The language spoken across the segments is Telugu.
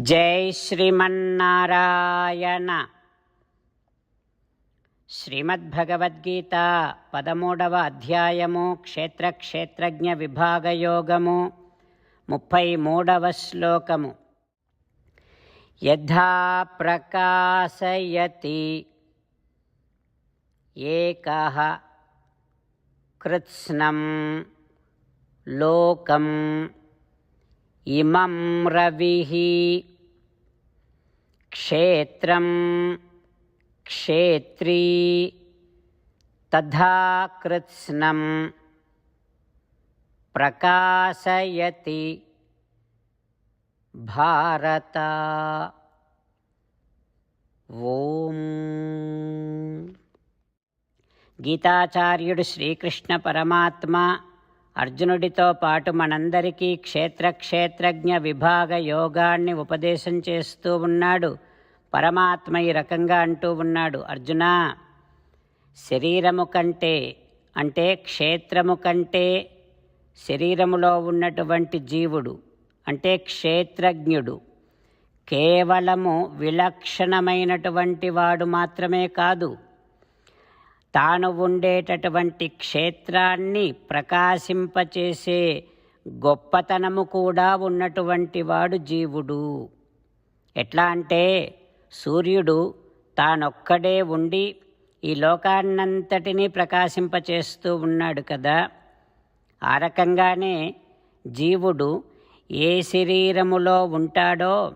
జై శ్రీమన్నారాయణ. శ్రీమద్భగవద్గీత పదమూడవ అధ్యాయము క్షేత్ర క్షేత్రజ్ఞ విభాగయోగము ముప్పై మూడవ శ్లోకము. యథా ప్రకాశయతి ఏక కృత్స్నం లోకం ఇమం రవి. క్షేత్రం క్షేత్రీ తథా కృత్స్నం ప్రకాశయతి భారత. ఓం. గీతాచార్యుడు శ్రీకృష్ణ పరమాత్మ అర్జునుడితో పాటు మనందరికీ క్షేత్ర క్షేత్రజ్ఞ విభాగ యోగాన్ని ఉపదేశం చేస్తూ ఉన్నాడు. పరమాత్మ ఈ రకంగా అంటూ ఉన్నాడు అర్జున శరీరము కంటే అంటే క్షేత్రము కంటే శరీరములో ఉన్నటువంటి జీవుడు అంటే క్షేత్రజ్ఞుడు కేవలము విలక్షణమైనటువంటి వాడు మాత్రమే కాదు. తాను ఉండేటటువంటి క్షేత్రాన్ని ప్రకాశింపచేసే గొప్పతనము కూడా ఉన్నటువంటి వాడు జీవుడు. ఎట్లా అంటే సూర్యుడు తానొక్కడే ఉండి ఈ లోకాన్నంతటినీ ప్రకాశింపచేస్తూ ఉన్నాడు కదా. ఆ రకంగానే జీవుడు ఏ శరీరములో ఉంటాడో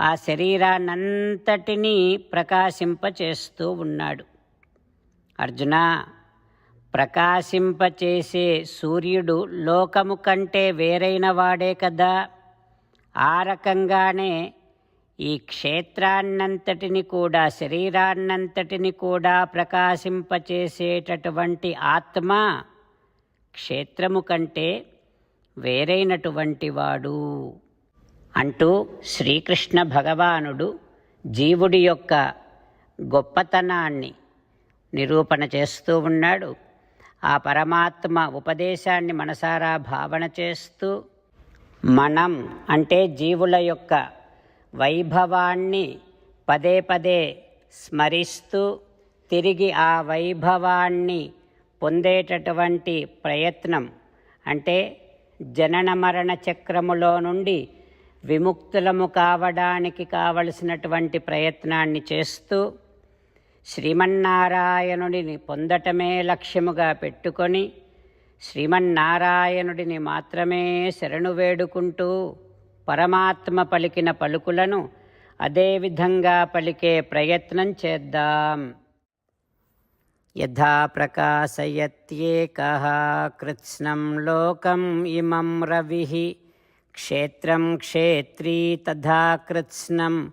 ఆ శరీరాన్నంతటినీ ప్రకాశింపచేస్తూ ఉన్నాడు. అర్జున ప్రకాశింపచేసే సూర్యుడు లోకము కంటే వేరైన వాడే కదా. ఆ రకంగానే ఈ క్షేత్రాన్నంతటిని కూడా శరీరాన్నంతటిని కూడా ప్రకాశింపచేసేటటువంటి ఆత్మ క్షేత్రము కంటే వేరైనటువంటి వాడు. అంటూ శ్రీకృష్ణ భగవానుడు జీవుడి యొక్క గొప్పతనాన్ని నిరూపణ చేస్తూ ఉన్నాడు. ఆ పరమాత్మ ఉపదేశాన్ని మనసారా భావన చేస్తూ మనం అంటే జీవుల యొక్క వైభవాన్ని పదే పదే స్మరిస్తూ తిరిగి ఆ వైభవాన్ని పొందేటటువంటి ప్రయత్నం అంటే జనన మరణ చక్రములో నుండి విముక్తులము కావడానికి కావలసినటువంటి ప్రయత్నాన్ని చేస్తూ శ్రీమన్నారాయణుడిని పొందటమే లక్ష్యముగా పెట్టుకొని శ్రీమన్నారాయణుడిని మాత్రమే శరణు వేడుకుంటూ పరమాత్మ పలికిన పలుకులను అదేవిధంగా పలికే ప్రయత్నం చేద్దాం. యథా ప్రకాశయత్యేక కృత్స్నం లోకం ఇమం రవి క్షేత్రం క్షేత్రీ తథా కృత్స్నం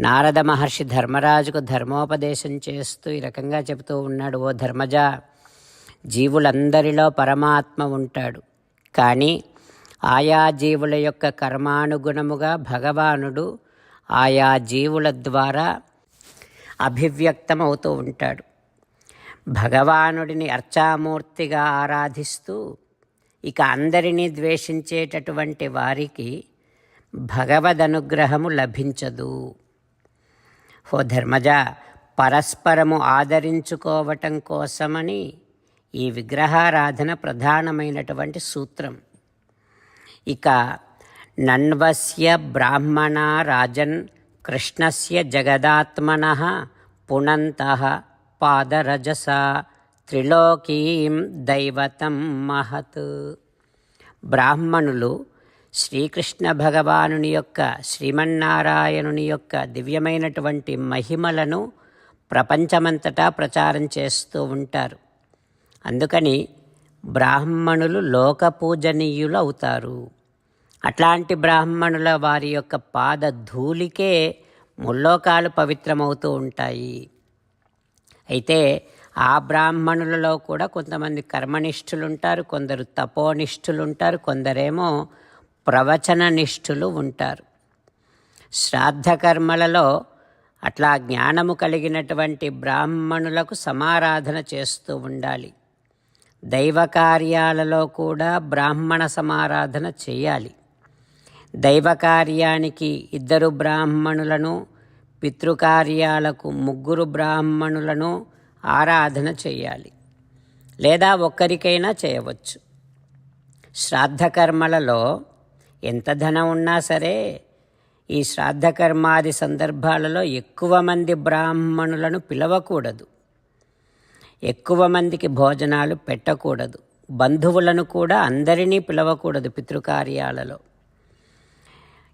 నారద మహర్షి ధర్మరాజుకు ధర్మోపదేశం చేస్తూ ఈ రకంగా చెబుతూ ఉన్నాడు ఓ ధర్మజ జీవులందరిలో పరమాత్మ ఉంటాడు. కానీ ఆయా జీవుల యొక్క కర్మానుగుణముగా భగవానుడు ఆయా జీవుల ద్వారా అభివ్యక్తమవుతూ ఉంటాడు. భగవానుడిని అర్చామూర్తిగా ఆరాధిస్తూ ఇక అందరినీ ద్వేషించేటటువంటి వారికి భగవదనుగ్రహము లభించదు. ఓ ధర్మజ పరస్పరము ఆదరించుకోవటం కోసమని ఈ విగ్రహారాధన ప్రధానమైనటువంటి సూత్రం. ఇక నన్వస్య బ్రాహ్మణ రాజన్ కృష్ణస్య జగదాత్మన పునంత పాదరజస త్రిలోకీం దైవతం మహత్. బ్రాహ్మణులు శ్రీకృష్ణ భగవానుని యొక్క శ్రీమన్నారాయణుని యొక్క దివ్యమైనటువంటి మహిమలను ప్రపంచమంతటా ప్రచారం చేస్తూ ఉంటారు. అందుకని బ్రాహ్మణులు లోక పూజనీయులు అవుతారు అట్లాంటి బ్రాహ్మణుల వారి యొక్క పాద ధూళికే ముల్లోకాలు పవిత్రమవుతూ ఉంటాయి. అయితే ఆ బ్రాహ్మణులలో కూడా కొంతమంది కర్మనిష్ఠులు ఉంటారు కొందరు తపోనిష్ఠులు ఉంటారు కొందరేమో ప్రవచన నిష్ఠులు ఉంటారు. శ్రాద్ధకర్మలలో అట్లా జ్ఞానము కలిగినటువంటి బ్రాహ్మణులకు సమారాధన చేస్తూ ఉండాలి. దైవ కార్యాలలో కూడా బ్రాహ్మణ సమారాధన చేయాలి. దైవ కార్యానికి ఇద్దరు బ్రాహ్మణులను పితృకార్యాలకు ముగ్గురు బ్రాహ్మణులను ఆరాధన చేయాలి. లేదా ఒక్కరికైనా చేయవచ్చు. శ్రాద్ధకర్మలలో ఎంత ధనం ఉన్నా సరే ఈ శ్రాద్ధకర్మాది సందర్భాలలో ఎక్కువ మంది బ్రాహ్మణులను పిలవకూడదు. ఎక్కువ మందికి భోజనాలు పెట్టకూడదు. బంధువులను కూడా అందరినీ పిలవకూడదు పితృకార్యాలలో.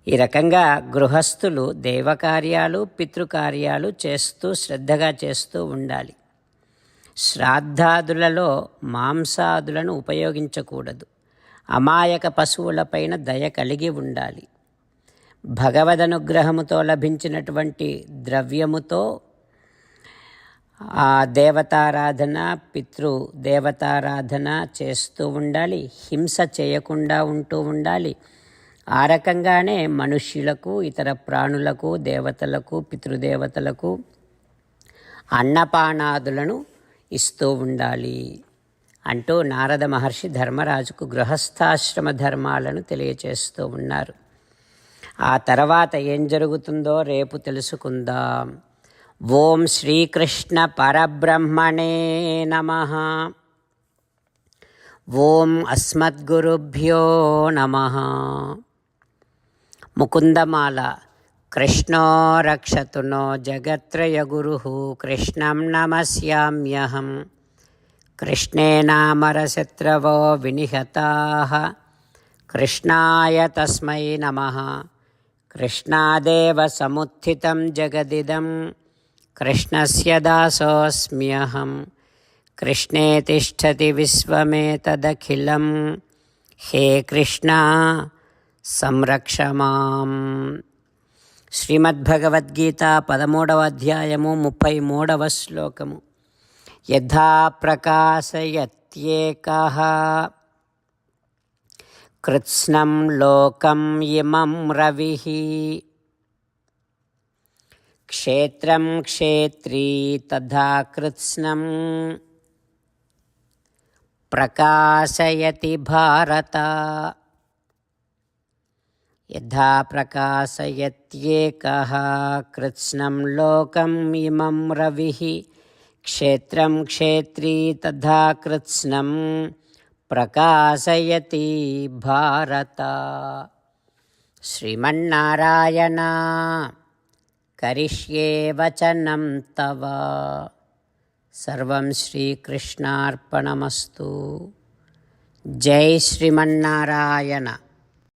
ఈ రకంగా గృహస్థులు దేవకార్యాలు పితృకార్యాలు చేస్తూ శ్రద్ధగా చేస్తూ ఉండాలి. శ్రాద్ధాదులలో మాంసాదులను ఉపయోగించకూడదు. అమాయక పశువులపైన దయ కలిగి ఉండాలి. భగవదనుగ్రహముతో లభించినటువంటి ద్రవ్యముతో ఆ దేవతారాధన పితృ దేవతారాధన చేస్తూ ఉండాలి. హింస చేయకుండా ఉంటూ ఉండాలి. ఆ రకంగానే మనుష్యులకు ఇతర ప్రాణులకు దేవతలకు పితృదేవతలకు అన్నపానాదులను ఇస్తూ ఉండాలి. అంటూ నారద మహర్షి ధర్మరాజుకు గృహస్థాశ్రమ ధర్మాలను తెలియచేస్తూ ఉన్నారు. ఆ తర్వాత ఏం జరుగుతుందో రేపు తెలుసుకుందాం. ఓం శ్రీకృష్ణ పరబ్రహ్మణే నమ. ఓం అస్మద్గురుభ్యో నమ. ముకుందమాల కృష్ణో రక్షతునో జగత్రయ జగత్రయగురు కృష్ణం నమస్యామ్యహం. కృష్ణేనామరశత్రవో వినిహతా కృష్ణాయ తస్మై నమ కృష్ణాదేవ సముత్థితం జగదిదం కృష్ణస్య దాసోऽస్మ్యహం కృష్ణే తిష్టతి విశ్వమేతదఖిలం హే కృష్ణ సంరక్ష మాం శ్రీమద్భగవద్గీత పదమూడవ అధ్యాయము ముప్పై మూడవ శ్లోకము. యథా ప్రకాశయత్యేక. కృత్స్నం లోకం ఇమం రవి. క్షేత్రం క్షేత్రీ తథా కృత్స్నం. ప్రకాశయతి భారత. యథా ప్రకాశయత్యేక. కృత్స్నం లోకం ఇమం రవి. క్షేత్రం క్షేత్రీ తథా కృత్స్నం ప్రకాశయతి భారత. శ్రీమన్నారాయణ కరిష్యే వచనం తవ. సర్వం శ్రీకృష్ణార్పణమస్తు. జై శ్రీమన్నారాయణ.